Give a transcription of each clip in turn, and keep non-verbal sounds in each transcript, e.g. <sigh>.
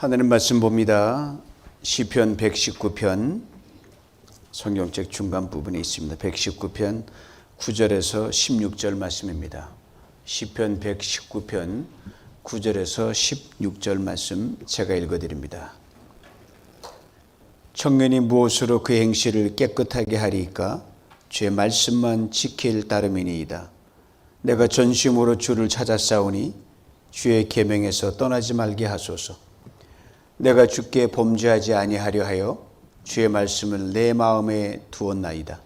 하나님 말씀 봅니다. 시편 119편 성경책 중간 부분에 있습니다. 119편 9절에서 16절 말씀입니다. 시편 119편 9절에서 16절 말씀 제가 읽어 드립니다. 청년이 무엇으로 그 행실을 깨끗하게 하리까 주의 말씀만 지킬 따름이니이다. 내가 전심으로 주를 싸우니 주의 계명에서 떠나지 말게 하소서. 내가 주께 범죄하지 아니하려 하여 주의 말씀을 내 마음에 두었나이다.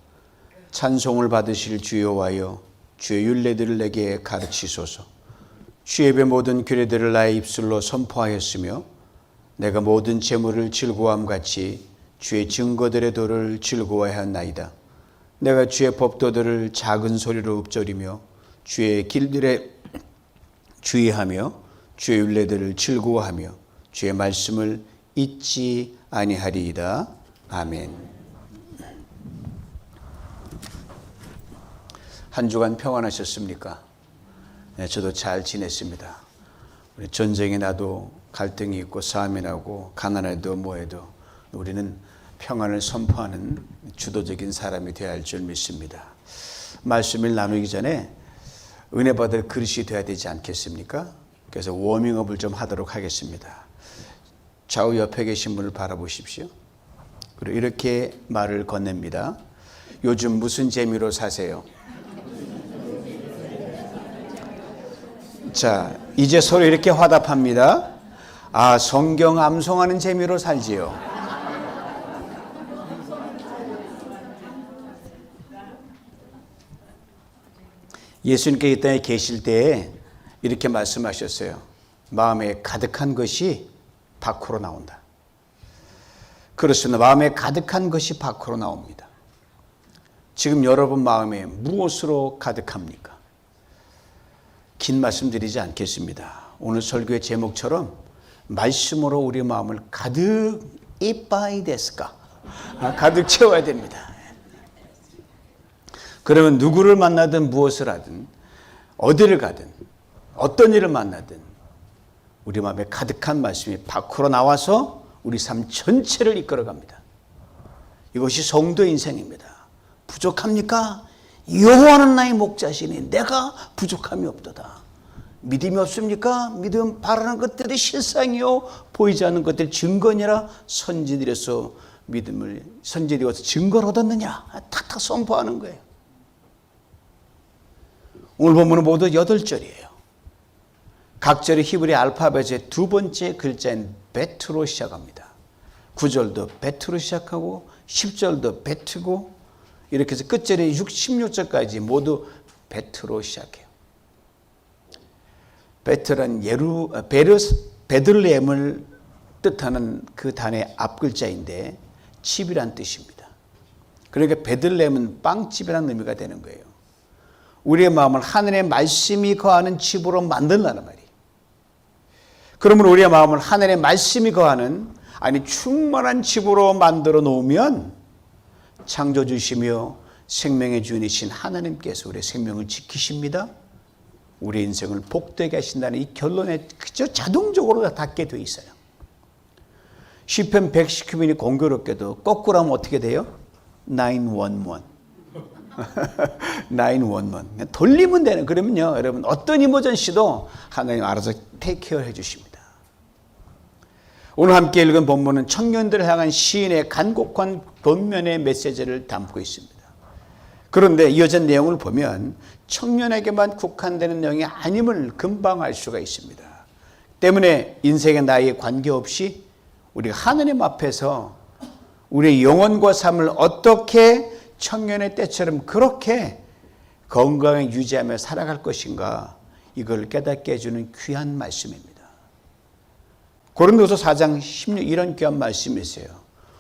찬송을 받으실 주여와여 주의 율례들을 내게 가르치소서. 주의 배 모든 규례들을 나의 입술로 선포하였으며 내가 모든 재물을 즐거함 같이 주의 증거들의 도를 즐거워하였나이다. 내가 주의 법도들을 작은 소리로 읊조리며 주의 길들에 주의하며 주의 율례들을 즐거워하며 주의 말씀을 잊지 아니하리이다. 아멘. 한 주간 평안하셨습니까? 네, 저도 잘 지냈습니다. 우리 전쟁이 나도 갈등이 있고 싸움이 나고 가난해도 뭐해도 우리는 평안을 선포하는 주도적인 사람이 되어야 할 줄 믿습니다. 말씀을 나누기 전에 은혜 받을 그릇이 되어야 되지 않겠습니까? 그래서 워밍업을 좀 하도록 하겠습니다. 좌우 옆에 계신 분을 바라보십시오. 그리고 이렇게 말을 건넵니다. 요즘 무슨 재미로 사세요? 자, 이제 서로 이렇게 화답합니다. 아, 성경 암송하는 재미로 살지요. 예수님께 이 땅에 계실 때에 이렇게 말씀하셨어요. 마음에 가득한 것이 밖으로 나온다. 그렇습니다. 마음에 가득한 것이 밖으로 나옵니다. 지금 여러분 마음에 무엇으로 가득합니까? 긴 말씀 드리지 않겠습니다. 오늘 설교의 제목처럼 말씀으로 우리 마음을 가득 이빠이 데스까 아, 가득 채워야 됩니다. 그러면 누구를 만나든 무엇을 하든 어디를 가든 어떤 일을 만나든 우리 마음에 가득한 말씀이 밖으로 나와서 우리 삶 전체를 이끌어 갑니다. 이것이 성도 인생입니다. 부족합니까? 여호와는 나의 목자시니 내가 부족함이 없도다. 믿음이 없습니까? 믿음 바라는 것들이 실상이요 보이지 않는 것들 증거니라 선지들에서 믿음을 선지들이 어서 증거를 얻었느냐 탁탁 선포하는 거예요. 오늘 본문은 모두 여덟 절이에요. 각 절이 히브리 알파벳의 두 번째 글자인 베트로 시작합니다. 9절도 베트로 시작하고 10절도 베트고 이렇게 해서 끝절에 6, 16절까지 모두 베트로 시작해요. 베트란 예루 베르스 베들레헴을 뜻하는 그 단의 앞글자인데 칩이란 뜻입니다. 그러니까 베들레헴은 빵집이라는 의미가 되는 거예요. 우리의 마음을 하늘의 말씀이 거하는 집으로 만들라는 말이에요. 그러면 우리의 마음을 하늘의 말씀이 거하는 아니 충만한 집으로 만들어 놓으면 창조주시며 생명의 주인이신 하나님께서 우리의 생명을 지키십니다. 우리 인생을 복되게 하신다는 이 결론에 그저 자동적으로 닿게 돼 있어요. 시편 119편이 공교롭게도 거꾸로 하면 어떻게 돼요? 911. 911. <laughs> 돌리면 되는 그러면요. 여러분 어떤 이머전시도 하나님 알아서 테이크케어 해 주십니다. 오늘 함께 읽은 본문은 청년들을 향한 시인의 간곡한 권면의 메시지를 담고 있습니다. 그런데 이어진 내용을 보면 청년에게만 국한되는 내용이 아님을 금방 알 수가 있습니다. 때문에 인생의 나이에 관계없이 우리가 하느님 앞에서 우리의 영혼과 삶을 어떻게 청년의 때처럼 그렇게 건강에 유지하며 살아갈 것인가 이걸 깨닫게 해주는 귀한 말씀입니다. 고린도서 4장 16 이런 귀한 말씀이 있어요.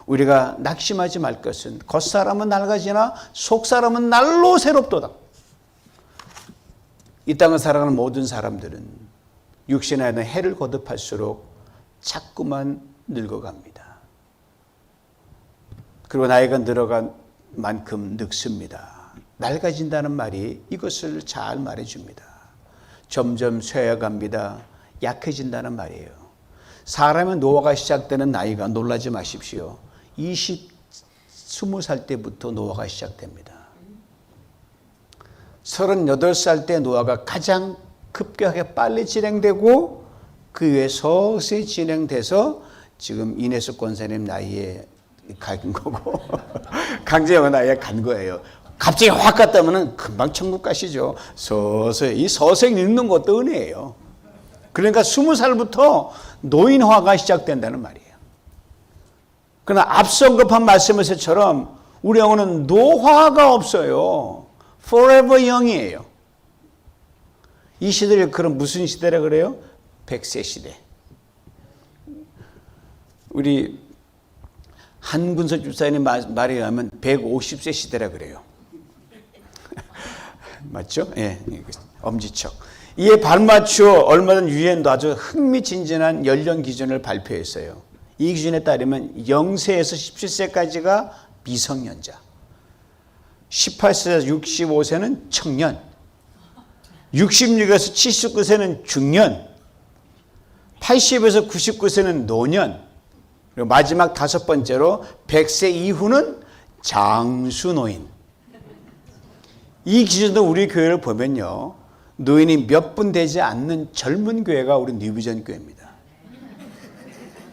우리가 낙심하지 말 것은 겉사람은 낡아지나 속사람은 날로 새롭도다. 이 땅을 살아가는 모든 사람들은 육신에 대한 해를 거듭할수록 자꾸만 늙어갑니다. 그리고 나이가 늘어간 만큼 늙습니다. 낡아진다는 말이 이것을 잘 말해줍니다. 점점 쇠어갑니다. 약해진다는 말이에요. 사람의 노화가 시작되는 나이가 놀라지 마십시오. 20, 20살 때부터 노화가 시작됩니다. 38살 때 노화가 가장 급격하게 빨리 진행되고 그 후에 서서히 진행돼서 지금 이내수 권사님 나이에 간 거고 <laughs> 강재영 나이에 간 거예요. 갑자기 확 갔다면 금방 천국 가시죠. 서서히 이 서서히 늙는 것도 은혜예요. 그러니까 20살부터 노인화가 시작된다는 말이에요. 그러나 앞서 급한 말씀에서처럼 우리 영혼은 노화가 없어요. forever young이에요. 이 시대를 그럼 무슨 시대라 그래요? 100세 시대. 우리 한군서 집사님 말에 의하면 150세 시대라 그래요. <laughs> 맞죠? 예. 엄지척. 이에 발맞추어 얼마 전 유엔도 아주 흥미진진한 연령 기준을 발표했어요. 이 기준에 따르면 0세에서 17세까지가 미성년자, 18세에서 65세는 청년, 66에서 79세는 중년, 80에서 99세는 노년, 그리고 마지막 다섯 번째로 100세 이후는 장수노인. 이 기준도 우리 교회를 보면요. 노인이 몇 분 되지 않는 젊은 교회가 우리 뉴비전 교회입니다.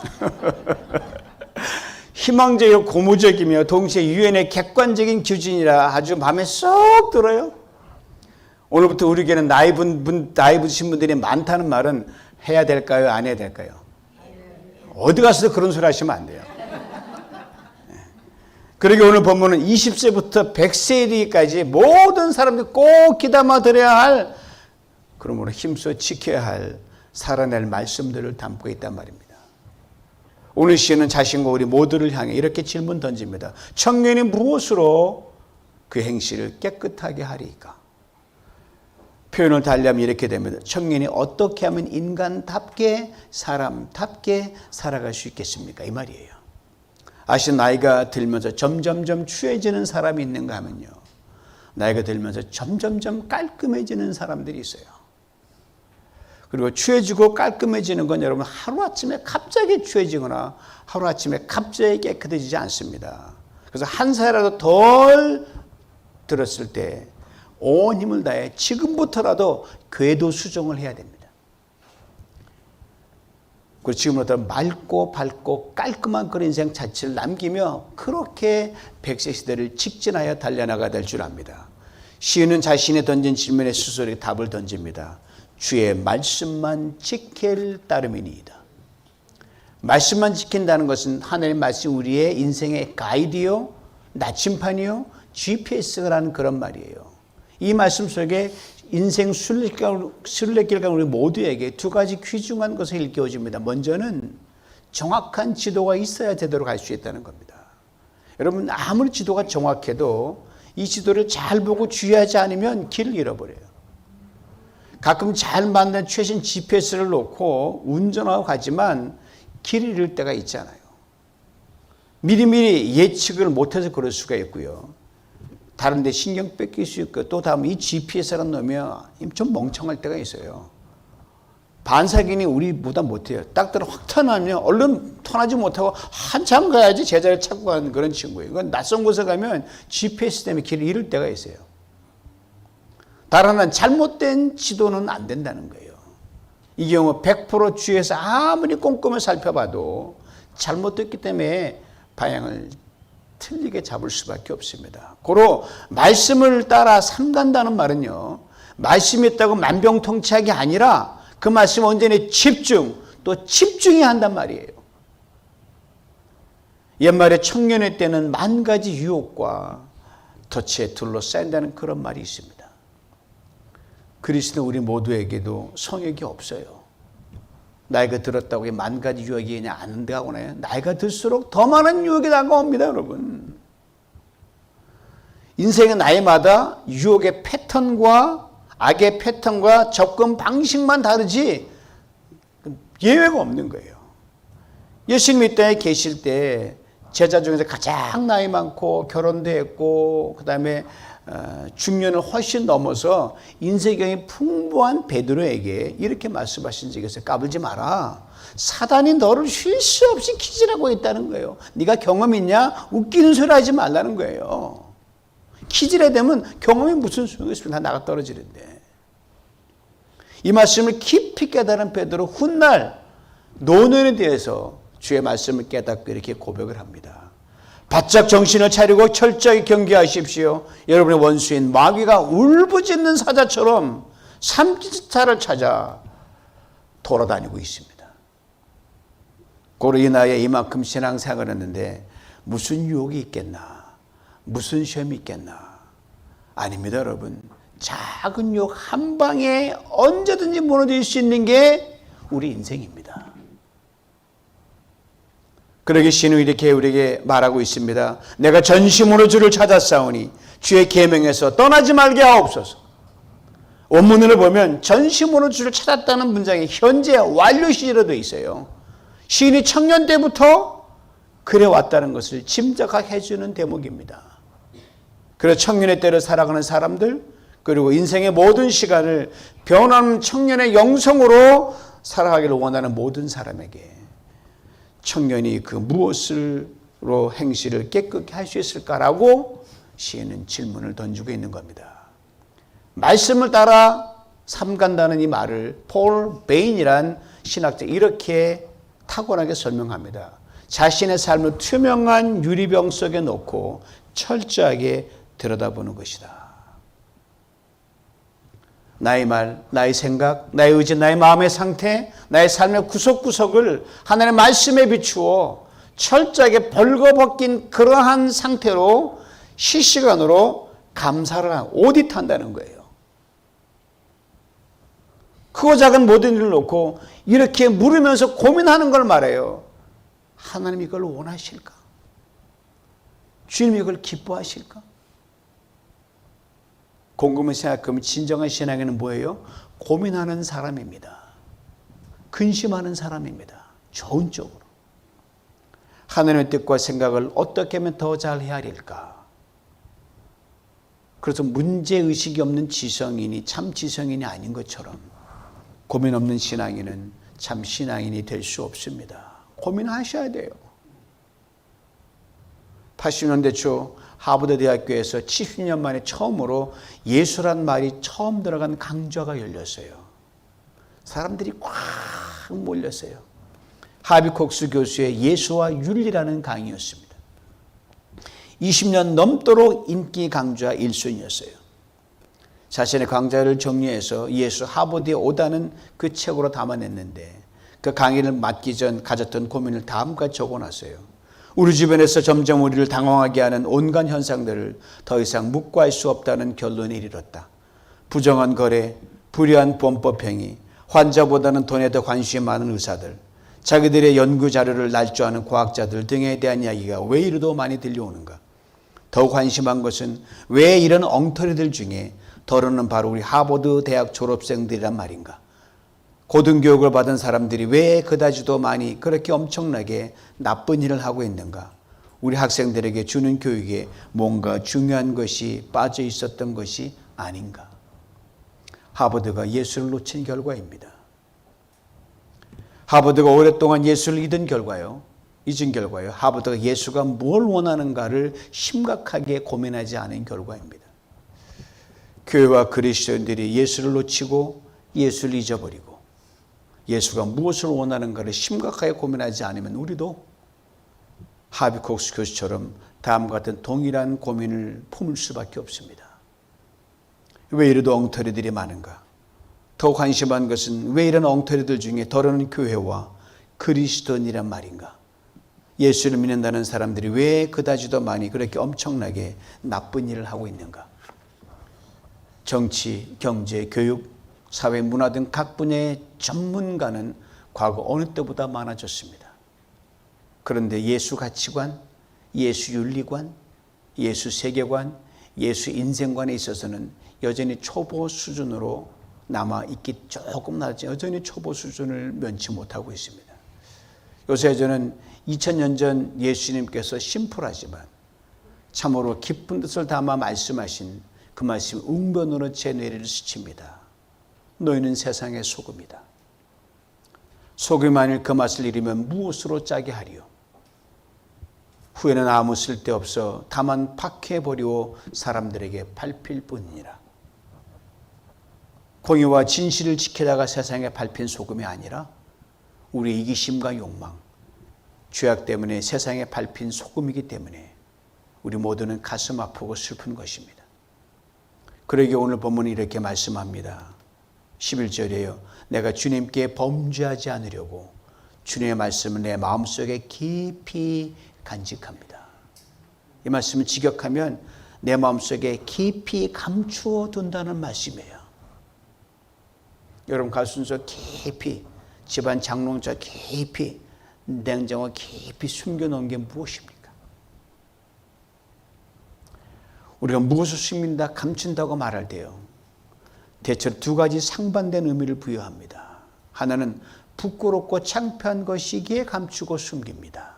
<laughs> 희망적이고 고무적이며 동시에 유엔의 객관적인 기준이라 아주 마음에 쏙 들어요. 오늘부터 우리 교회는 나이 분, 분 나이 드신 분들이 많다는 말은 해야 될까요? 안 해야 될까요? 어디 가서도 그런 소리 하시면 안 돼요. 그러게 오늘 본문은 20세부터 100세 이르기까지 모든 사람들이 꼭 귀담아 들어야 할 그러므로 힘써 지켜야 할 살아낼 말씀들을 담고 있단 말입니다. 오늘 시는 자신과 우리 모두를 향해 이렇게 질문 던집니다. 청년이 무엇으로 그 행실을 깨끗하게 하리까? 표현을 달리하면 이렇게 됩니다. 청년이 어떻게 하면 인간답게 사람답게 살아갈 수 있겠습니까? 이 말이에요. 아시 나이가 들면서 점점점 추해지는 사람이 있는가 하면요. 나이가 들면서 점점점 깔끔해지는 사람들이 있어요. 그리고 추해지고 깔끔해지는 건 여러분 하루아침에 갑자기 추해지거나 하루아침에 갑자기 깨끗해지지 않습니다. 그래서 한 살이라도 덜 들었을 때 온 힘을 다해 지금부터라도 궤도 수정을 해야 됩니다. 그리고 지금부터 맑고 밝고 깔끔한 그런 인생 자체를 남기며 그렇게 백세 시대를 직진하여 달려나가야 될줄 압니다. 시인은 자신이 던진 질문에 스스로 답을 던집니다. 주의 말씀만 지킬 따름이니이다. 말씀만 지킨다는 것은 하나님 말씀 우리의 인생의 가이드요, 나침판이요, GPS라는 그런 말이에요. 이 말씀 속에 인생 순례길 간 우리 모두에게 두 가지 귀중한 것을 일깨워줍니다. 먼저는 정확한 지도가 있어야 제대로 갈 수 있다는 겁니다. 여러분 아무리 지도가 정확해도 이 지도를 잘 보고 주의하지 않으면 길을 잃어버려요. 가끔 잘 만든 최신 GPS를 놓고 운전하고 가지만 길을 잃을 때가 있잖아요. 미리미리 예측을 못해서 그럴 수가 있고요. 다른 데 신경 뺏길 수 있고 또 다음 이 GPS를 넣으면 좀 멍청할 때가 있어요. 반사기니 우리보다 못해요. 딱 들어 확 턴하면 얼른 턴하지 못하고 한참 가야지 제자를 찾고 가는 그런 친구예요. 이건 낯선 곳에 가면 GPS 때문에 길을 잃을 때가 있어요. 다른 잘못된 지도는 안 된다는 거예요. 이 경우 100% 주위에서 아무리 꼼꼼히 살펴봐도 잘못됐기 때문에 방향을 틀리게 잡을 수밖에 없습니다. 고로 말씀을 따라 삼간다는 말은요. 말씀이 있다고 만병통치약이 아니라 그 말씀 언제나 집중 또 집중해야 한단 말이에요. 옛말에 청년의 때는 만 가지 유혹과 덫에 둘러싸인다는 그런 말이 있습니다. 그리스도 우리 모두에게도 성욕이 없어요. 나이가 들었다고 만 가지 유혹이 그냥 안 다가오나요? 나이가 들수록 더 많은 유혹이 다가옵니다, 여러분. 인생의 나이마다 유혹의 패턴과 악의 패턴과 접근 방식만 다르지 예외가 없는 거예요. 예수님 이 땅에 계실 때 제자 중에서 가장 나이 많고 결혼도 했고 그다음에 어, 중년을 훨씬 넘어서 인생경이 풍부한 베드로에게 이렇게 말씀하신 적이 있어요. 까불지 마라. 사단이 너를 쉴 수 없이 키질하고 있다는 거예요. 네가 경험 있냐? 웃기는 소리 하지 말라는 거예요. 키질에 되면 경험이 무슨 소용이 있습니까? 다 나가 떨어지는데. 이 말씀을 깊이 깨달은 베드로 훗날 노년에 대해서 주의 말씀을 깨닫고 이렇게 고백을 합니다. 바짝 정신을 차리고 철저히 경계하십시오. 여러분의 원수인 마귀가 울부짖는 사자처럼 삼지타를 찾아 돌아다니고 있습니다. 나이에 이만큼 신앙생활을 했는데 무슨 유혹이 있겠나? 무슨 시험이 있겠나? 아닙니다, 여러분. 작은 유혹 한 방에 언제든지 무너질 수 있는 게 우리 인생입니다. 그러기 신우 이렇게 우리에게 말하고 있습니다. 내가 전심으로 주를 찾았사오니 주의 계명에서 떠나지 말게 하옵소서. 원문을 보면 전심으로 주를 찾았다는 문장이 현재 완료 시제로 되어 있어요. 시인이 청년 때부터 그래 왔다는 것을 짐작하게 해주는 대목입니다. 그래서 청년의 때를 살아가는 사람들 그리고 인생의 모든 시간을 변하는 청년의 영성으로 살아가기를 원하는 모든 사람에게 청년이 그 무엇으로 행실을 깨끗게 할수 있을까라고 시인은 질문을 던지고 있는 겁니다. 말씀을 따라 삼간다는 이 말을 폴 베인이란 신학자 이렇게 탁월하게 설명합니다. 자신의 삶을 투명한 유리병 속에 놓고 철저하게 들여다보는 것이다. 나의 말, 나의 생각, 나의 의지, 나의 마음의 상태, 나의 삶의 구석구석을 하나님의 말씀에 비추어 철저하게 벌거벗긴 그러한 상태로 실시간으로 감사를 하고 오디트한다는 거예요. 크고 작은 모든 일을 놓고 이렇게 물으면서 고민하는 걸 말해요. 하나님 이걸 원하실까? 주님 이걸 기뻐하실까? 곰곰이 생각하면 진정한 신앙에는 뭐예요? 고민하는 사람입니다. 근심하는 사람입니다. 좋은 쪽으로. 하나님의 뜻과 생각을 어떻게 하면 더 잘 헤아릴까? 그래서 문제의식이 없는 지성인이 참 지성인이 아닌 것처럼 고민 없는 신앙인은 참 신앙인이 될 수 없습니다. 고민하셔야 돼요. 80년대 초 하버드 대학교에서 70년 만에 처음으로 예수란 말이 처음 들어간 강좌가 열렸어요. 사람들이 꽉 몰렸어요. 하비콕스 교수의 예수와 윤리라는 강의였습니다. 20년 넘도록 인기 강좌 1순위였어요. 자신의 강좌를 정리해서 예수 하버드에 오다는 그 책으로 담아냈는데 그 강의를 맡기 전 가졌던 고민을 다음과 적어놨어요. 우리 주변에서 점점 우리를 당황하게 하는 온갖 현상들을 더 이상 묵과할 수 없다는 결론에 이르렀다. 부정한 거래, 불의한 범법 행위, 환자보다는 돈에 더 관심이 많은 의사들, 자기들의 연구 자료를 날조하는 과학자들 등에 대한 이야기가 왜 이리도 많이 들려오는가? 더 관심한 것은 왜 이런 엉터리들 중에 더러는 바로 우리 하버드 대학 졸업생들이란 말인가? 고등교육을 받은 사람들이 왜 그다지도 많이 그렇게 엄청나게 나쁜 일을 하고 있는가? 우리 학생들에게 주는 교육에 뭔가 중요한 것이 빠져 있었던 것이 아닌가? 하버드가 예수를 놓친 결과입니다. 하버드가 오랫동안 예수를 잊은 결과요. 잊은 결과요. 하버드가 예수가 뭘 원하는가를 심각하게 고민하지 않은 결과입니다. 교회와 그리스도인들이 예수를 놓치고 예수를 잊어버리고 예수가 무엇을 원하는가를 심각하게 고민하지 않으면 우리도 하비콕스 교수처럼 다음과 같은 동일한 고민을 품을 수밖에 없습니다. 왜 이래도 엉터리들이 많은가? 더 관심한 것은 왜 이런 엉터리들 중에 더러는 교회와 그리스도인이란 말인가? 예수를 믿는다는 사람들이 왜 그다지도 많이 그렇게 엄청나게 나쁜 일을 하고 있는가? 정치, 경제, 교육, 사회, 문화 등 각 분야의 전문가는 과거 어느 때보다 많아졌습니다. 그런데 예수 가치관, 예수 윤리관, 예수 세계관, 예수 인생관에 있어서는 여전히 초보 수준으로 남아 있기 조금 나지 여전히 초보 수준을 면치 못하고 있습니다. 요새 저는 2000년 전 예수님께서 심플하지만 참으로 깊은 뜻을 담아 말씀하신 그 말씀 웅변으로 제 뇌리를 스칩니다. 너희는 세상의 소금이다. 소금이 만일 그 맛을 잃으면 무엇으로 짜게 하리요? 후에는 아무 쓸데없어 다만 박해버리고 사람들에게 밟힐 뿐이니라. 공의와 진실을 지키다가 세상에 밟힌 소금이 아니라 우리의 이기심과 욕망, 죄악 때문에 세상에 밟힌 소금이기 때문에 우리 모두는 가슴 아프고 슬픈 것입니다. 그러기에 오늘 본문이 이렇게 말씀합니다. 11절이에요. 내가 주님께 범죄하지 않으려고 주님의 말씀을 내 마음속에 깊이 간직합니다. 이 말씀을 직역하면 내 마음속에 깊이 감추어 둔다는 말씀이에요. 여러분 가순서 깊이 집안 장롱자 깊이 냉장고 깊이 숨겨놓은 게 무엇입니까? 우리가 무엇을 숨긴다, 감춘다고 말할 때요. 대체로 두 가지 상반된 의미를 부여합니다. 하나는 부끄럽고 창피한 것이기에 감추고 숨깁니다.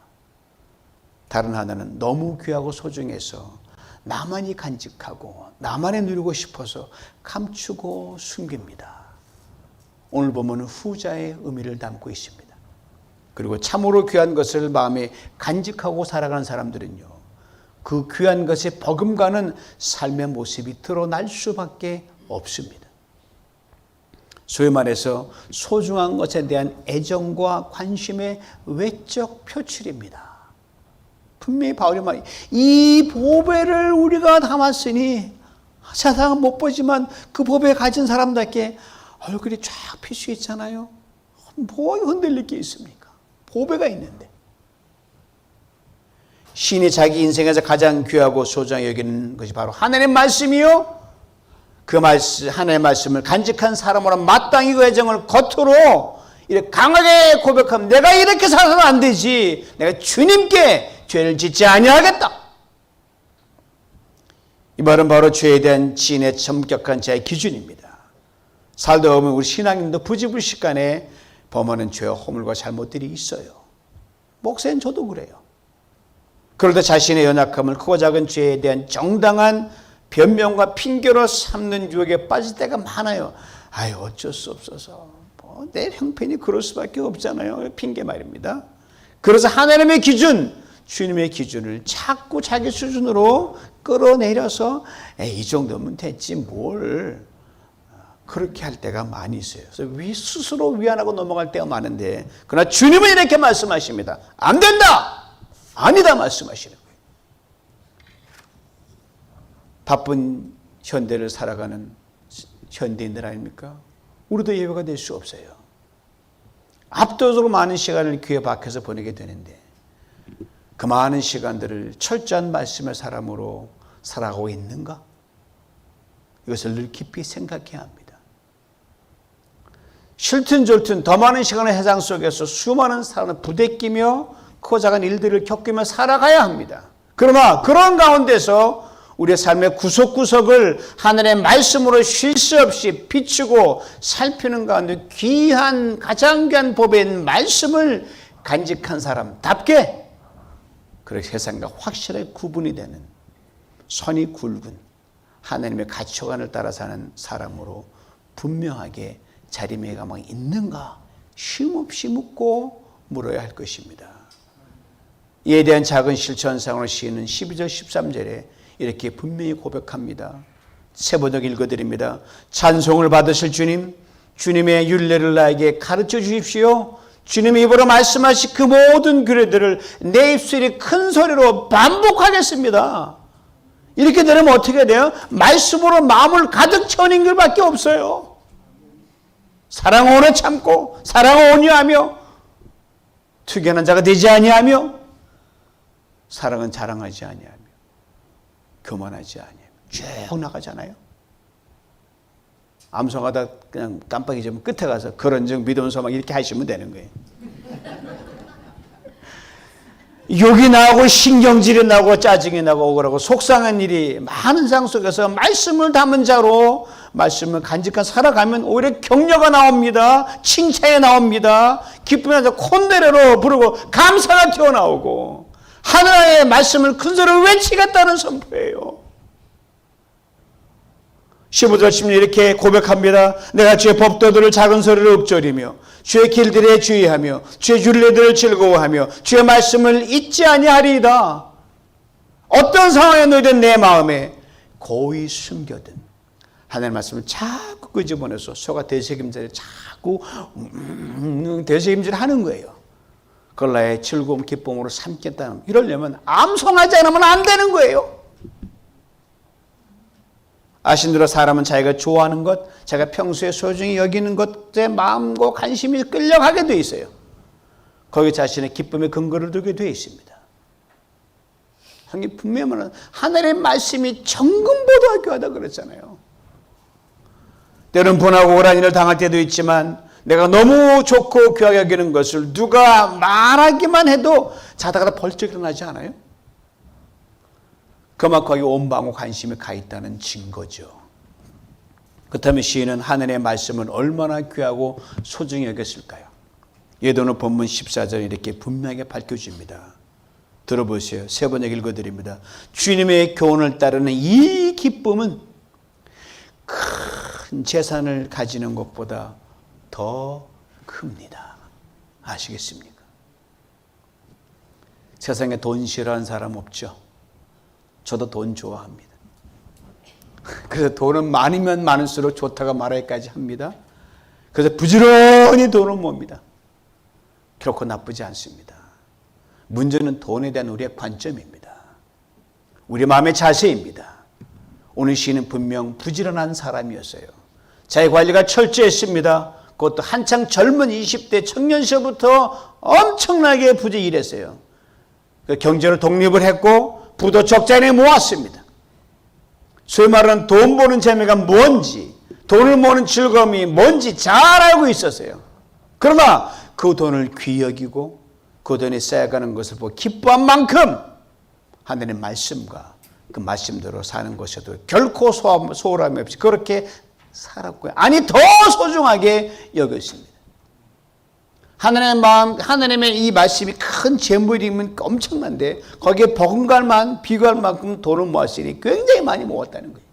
다른 하나는 너무 귀하고 소중해서 나만이 간직하고 나만이 누리고 싶어서 감추고 숨깁니다. 오늘 보면 후자의 의미를 담고 있습니다. 그리고 참으로 귀한 것을 마음에 간직하고 살아가는 사람들은요, 그 귀한 것에 버금가는 삶의 모습이 드러날 수밖에 없습니다. 소위 말해서 소중한 것에 대한 애정과 관심의 외적 표출입니다. 분명히 바울이 말, 이 보배를 우리가 담았으니 세상은 못 보지만 그 보배 가진 사람답게 얼굴이 쫙 필수 있잖아요. 뭐 흔들릴 게 있습니까? 보배가 있는데. 신이 자기 인생에서 가장 귀하고 소중하게 여기는 것이 바로 하나님의 말씀이요. 그 말씀, 하나님의 말씀을 간직한 사람으로 마땅히 그 애정을 겉으로 이렇게 강하게 고백하면 내가 이렇게 살아서는 안 되지. 내가 주님께 죄를 짓지 아니하겠다. 이 말은 바로 죄에 대한 지인의 점격한 자의 기준입니다. 살다 보면 우리 신앙인도 부지불식간에 범하는 죄와 허물과 잘못들이 있어요. 목사님 저도 그래요. 때 자신의 연약함을 크고 작은 죄에 대한 정당한 변명과 핑계로 삼는 유혹에 빠질 때가 많아요. 아유 어쩔 수 없어서 뭐, 내 형편이 그럴 수밖에 없잖아요. 핑계 말입니다. 그래서 하나님의 기준, 주님의 기준을 자꾸 자기 수준으로 끌어내려서 에이, 이 정도면 됐지 뭘 그렇게 할 때가 많이 있어요. 그래서 위 스스로 위안하고 넘어갈 때가 많은데 그러나 주님은 이렇게 말씀하십니다. 안 된다. 아니다 말씀하시는 거예요. 바쁜 현대를 살아가는 현대인들 아닙니까? 우리도 예외가 될 수 없어요. 압도적으로 많은 시간을 귀에 박혀서 보내게 되는데 그 많은 시간들을 철저한 말씀의 사람으로 살아가고 있는가? 이것을 늘 깊이 생각해야 합니다. 실튼졸튼 더 많은 시간의 해상 속에서 수많은 사람을 부대끼며 크고 작은 일들을 겪으며 살아가야 합니다. 그러나 그런 가운데서 우리의 삶의 구석구석을 하늘의 말씀으로 쉴 새 없이 비추고 살피는 가운데 귀한 가장 귀한 법인 말씀을 간직한 사람답게 그렇게 세상과 확실하게 구분이 되는 선이 굵은 하나님의 가치관을 따라 사는 사람으로 분명하게 자리매가 있는가 쉼없이 묻고 물어야 할 것입니다. 이에 대한 작은 실천상으로 시인은 12절 13절에 이렇게 분명히 고백합니다. 세 번역 읽어드립니다. 찬송을 받으실 주님, 주님의 윤례를 나에게 가르쳐 주십시오. 주님의 입으로 말씀하신 그 모든 규례들을 내 입술이 큰 소리로 반복하겠습니다. 이렇게 되면 어떻게 돼요? 말씀으로 마음을 가득 채우는 것밖에 없어요. 사랑은 오래 참고, 사랑은 온유하며, 투견한 자가 되지 아니하며, 사랑은 자랑하지 아니하며, 교만하지 아니하며, 쭉 나가잖아요. 암송하다 그냥 깜빡이 좀 끝에 가서 그런즉 믿음소 막 이렇게 하시면 되는 거예요. <laughs> 욕이 나고 신경질이 나고 짜증이 나고 억울하고 속상한 일이 많은 상 속에서 말씀을 담은 자로 말씀을 간직한 살아가면 오히려 격려가 나옵니다. 칭찬이 나옵니다. 기쁨에서 콘데레로 부르고 감사가 튀어나오고 하나님의 말씀을 큰 소리로 외치겠다는 선포예요. 15절 16절 이렇게 고백합니다. 내가 주의 법도들을 작은 소리로 읊조리며 주의 길들에 주의하며 주의 윤례들을 즐거워하며 주의 말씀을 잊지 아니하리이다. 어떤 상황에 놓이든 내 마음에 고이 숨겨든 하나님의 말씀을 자꾸 끄집어내서 소가 대책임자를 자꾸 음, 대책임질 하는 거예요. 그걸 나의 즐거움 기쁨으로 삼겠다는 이러려면 암송하지 않으면 안 되는 거예요. 아신 대로 사람은 자기가 좋아하는 것, 자기가 평소에 소중히 여기는 것에 마음과 관심이 끌려가게 돼 있어요. 거기 자신의 기쁨의 근거를 두게 돼 있습니다. 성경 분명히 하늘의 말씀이 정금보다 귀하다 그랬잖아요. 때로는 분하고 오란 일을 당할 때도 있지만 내가 너무 좋고 귀하게 여기는 것을 누가 말하기만 해도 자다가 벌쩍 일어나지 않아요? 그만큼 거기 온 마음과 관심이 가 있다는 증거죠. 그렇다면 시인은 하늘의 말씀을 얼마나 귀하고 소중히 여겼을까요? 예도는 본문 14절 이렇게 분명하게 밝혀줍니다. 들어보세요. 세 번역 읽어드립니다. 주님의 교훈을 따르는 이 기쁨은 큰 재산을 가지는 것보다 더 큽니다. 아시겠습니까? 세상에 돈 싫어하는 사람 없죠? 저도 돈 좋아합니다. <laughs> 그래서 돈은 많으면 많을수록 좋다가 말하기까지 합니다. 그래서 부지런히 돈을 몹니다. 결코 나쁘지 않습니다. 문제는 돈에 대한 우리의 관점입니다. 우리 마음의 자세입니다. 오늘 시인은 분명 부지런한 사람이었어요. 자기 관리가 철저했습니다. 그것도 한창 젊은 20대 청년 시절부터 엄청나게 부지 일했어요. 그 경제를 독립을 했고 부도 적잖이 모았습니다. 소위 말하는 돈 버는 재미가 뭔지, 돈을 모는 즐거움이 뭔지 잘 알고 있었어요. 그러나 그 돈을 귀 여기고 그 돈이 쌓여가는 것을 보고 기뻐한 만큼 하나님의 말씀과 그 말씀대로 사는 것에도 결코 소홀함이 없이 그렇게 살았고요. 아니 더 소중하게 여겼습니다. 하나님의 마음, 하나님의 이 말씀이 큰 재물이면 엄청난데 거기에 버금갈만 비교할 만큼 돈을 모았으니 굉장히 많이 모았다는 거예요.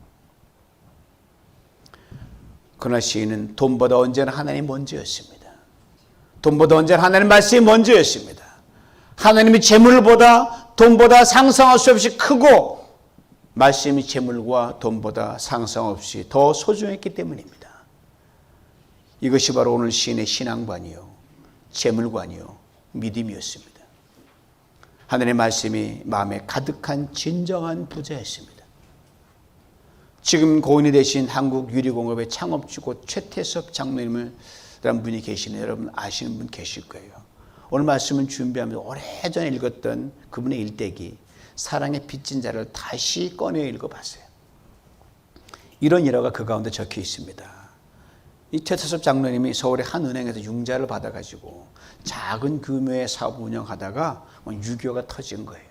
그러나 시인은 돈보다 언제나 하나님 먼저였습니다. 돈보다 언제나 하나님 말씀이 먼저였습니다. 하나님이 재물보다 돈보다 상상할 수 없이 크고 말씀이 재물과 돈보다 상상 없이 더 소중했기 때문입니다. 이것이 바로 오늘 시인의 신앙관이요. 재물관이요. 믿음이었습니다. 하늘의 말씀이 마음에 가득한 진정한 부자였습니다. 지금 고인이 되신 한국유리공업의 창업주고 최태섭 장로님을 라는 분이 계시는 여러분 아시는 분 계실 거예요. 오늘 말씀을 준비하면서 오래전에 읽었던 그분의 일대기 사랑의 빚진 자를 다시 꺼내 읽어봤어요. 이런 일화가 그 가운데 적혀 있습니다. 이 최태섭 장로님이 서울의 한 은행에서 융자를 받아가지고 작은 규모의 사업 운영하다가 유교가 터진 거예요.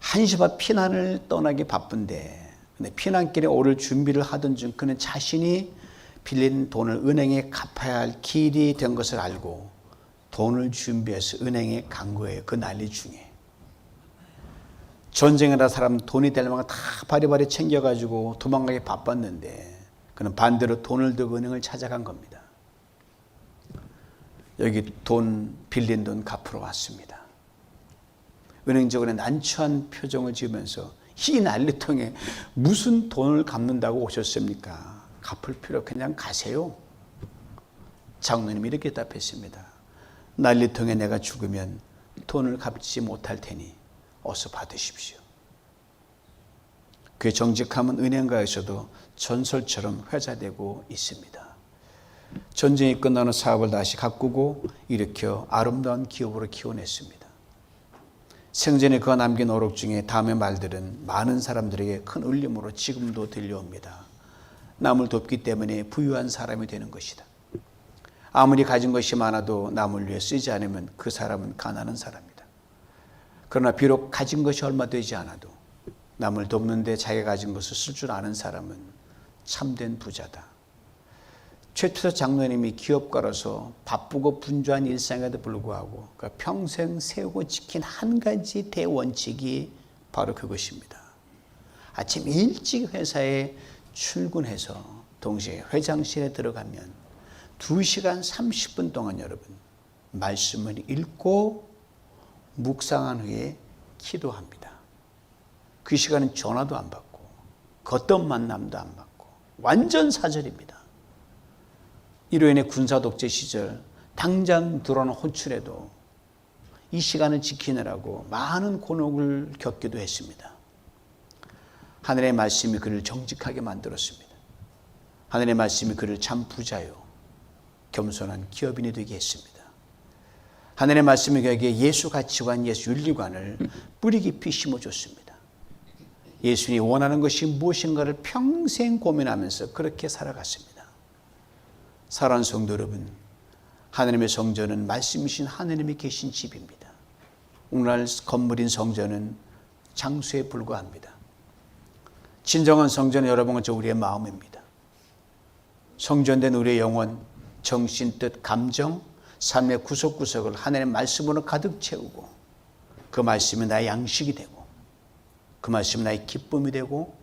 한시바 피난을 떠나기 바쁜데 근데 피난길에 오를 준비를 하던 중 그는 자신이 빌린 돈을 은행에 갚아야 할 길이 된 것을 알고 돈을 준비해서 은행에 간 거예요. 그 난리 중에. 전쟁을 한 사람 돈이 될 만큼 다 바리바리 챙겨가지고 도망가기 바빴는데 그는 반대로 돈을 들고 은행을 찾아간 겁니다. 여기 돈 빌린 돈 갚으러 왔습니다. 은행직원의 난처한 표정을 지으면서 이 난리통에 무슨 돈을 갚는다고 오셨습니까? 갚을 필요 그냥 가세요. 장로님이 이렇게 답했습니다. 난리통에 내가 죽으면 돈을 갚지 못할 테니 어서 받으십시오. 그의 정직함은 은행가에서도 전설처럼 회자되고 있습니다. 전쟁이 끝나는 사업을 다시 가꾸고 일으켜 아름다운 기업으로 키워냈습니다. 생전에 그가 남긴 어록 중에 다음의 말들은 많은 사람들에게 큰 울림으로 지금도 들려옵니다. 남을 돕기 때문에 부유한 사람이 되는 것이다. 아무리 가진 것이 많아도 남을 위해 쓰지 않으면 그 사람은 가난한 사람이다. 그러나 비록 가진 것이 얼마 되지 않아도 남을 돕는데 자기가 가진 것을 쓸 줄 아는 사람은 참된 부자다. 최투사 장로님이 기업가로서 바쁘고 분주한 일상에도 불구하고 그 평생 세우고 지킨 한 가지 대원칙이 바로 그것입니다. 아침 일찍 회사에 출근해서 동시에 회장실에 들어가면 2시간 30분 동안 여러분 말씀을 읽고 묵상한 후에 기도합니다. 그 시간은 전화도 안 받고 걷던 만남도 안 받고 완전 사절입니다. 이로 인해 군사 독재 시절 당장 들어오는 호출에도 이 시간을 지키느라고 많은 곤혹을 겪기도 했습니다. 하늘의 말씀이 그를 정직하게 만들었습니다. 하늘의 말씀이 그를 참 부자요 겸손한 기업인이 되게 했습니다. 하늘의 말씀이 그에게 예수 가치관, 예수 윤리관을 뿌리 깊이 심어줬습니다. 예수님이 원하는 것이 무엇인가를 평생 고민하면서 그렇게 살아갔습니다. 사랑하는 성도 여러분, 하나님의 성전은 말씀이신 하나님이 계신 집입니다. 오늘날 건물인 성전은 장소에 불과합니다. 진정한 성전은 여러분은 저 우리의 마음입니다. 성전된 우리의 영혼, 정신, 뜻, 감정, 삶의 구석구석을 하나님의 말씀으로 가득 채우고 그 말씀이 나의 양식이 되고 그 말씀이 나의 기쁨이 되고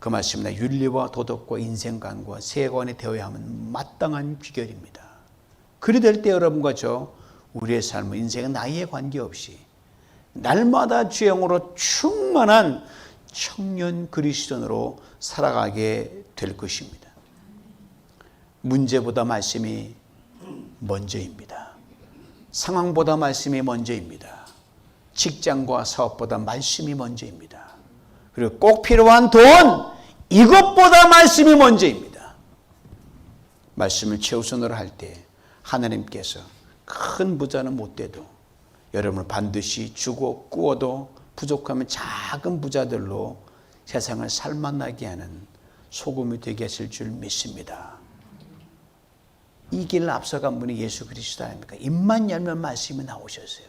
그 말씀이 나의 윤리와 도덕과 인생관과 세관이 되어야 하면 마땅한 비결입니다. 그리 될 때 여러분과 저 우리의 삶은 인생은 나이에 관계없이 날마다 주영으로 충만한 청년 그리스도인으로 살아가게 될 것입니다. 문제보다 말씀이 먼저입니다. 상황보다 말씀이 먼저입니다. 직장과 사업보다 말씀이 먼저입니다. 그리고 꼭 필요한 돈, 이것보다 말씀이 먼저입니다. 말씀을 최우선으로 할 때 하나님께서 큰 부자는 못 돼도 여러분을 반드시 주고 꾸어도 부족하면 작은 부자들로 세상을 살만나게 하는 소금이 되게 하실 줄 믿습니다. 이 길을 앞서간 분이 예수 그리스도 아닙니까? 입만 열면 말씀이 나오셨어요.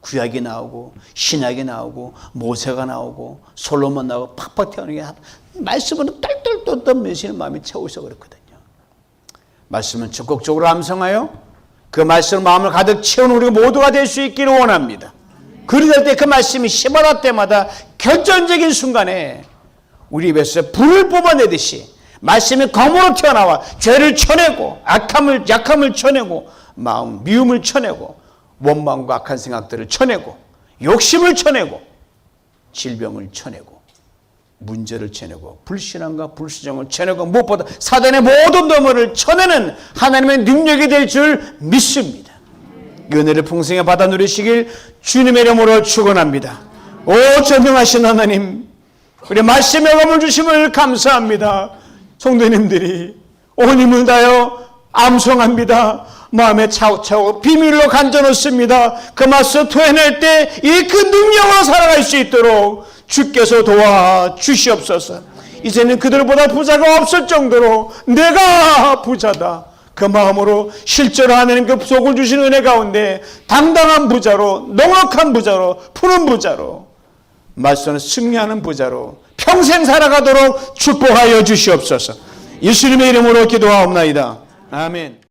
구약이 나오고 신약이 나오고 모세가 나오고 솔로몬 나오고 팍팍 튀어나오게 말씀으로 똘똘똘똘 메시는 마음이 채워서 그렇거든요. 말씀은 적극적으로 암송하여 그 말씀 마음을 가득 채운 우리 모두가 될 수 있기를 원합니다. 그러될 때 그 말씀이 씹어날 때마다 결정적인 순간에 우리 입에서 불을 뽑아내듯이 말씀이 검으로 튀어나와 죄를 쳐내고 악함을 약함을 쳐내고 마음 미움을 쳐내고 원망과 악한 생각들을 쳐내고 욕심을 쳐내고 질병을 쳐내고 문제를 쳐내고 불신앙과 불수정을 쳐내고 무엇보다 사단의 모든 도모를 쳐내는 하나님의 능력이 될 줄 믿습니다. 은혜를 풍성히 받아 누리시길 주님의 이름으로 축원합니다. 오 전능하신 하나님 우리 말씀의 검을 주심을 감사합니다. 성도님들이 온 힘을 다여 암송합니다. 마음에 차곡차곡 비밀로 간져놓습니다. 그 맛을 토해낼 때 이 그 능력으로 살아갈 수 있도록 주께서 도와 주시옵소서. 이제는 그들보다 부자가 없을 정도로 내가 부자다. 그 마음으로 실제로 하나님 그 속을 주신 은혜 가운데 당당한 부자로 넉넉한 부자로 푸른 부자로 말씀을 승리하는 부자로 평생 살아가도록 축복하여 주시옵소서. 예수님의 이름으로 기도하옵나이다. 아멘.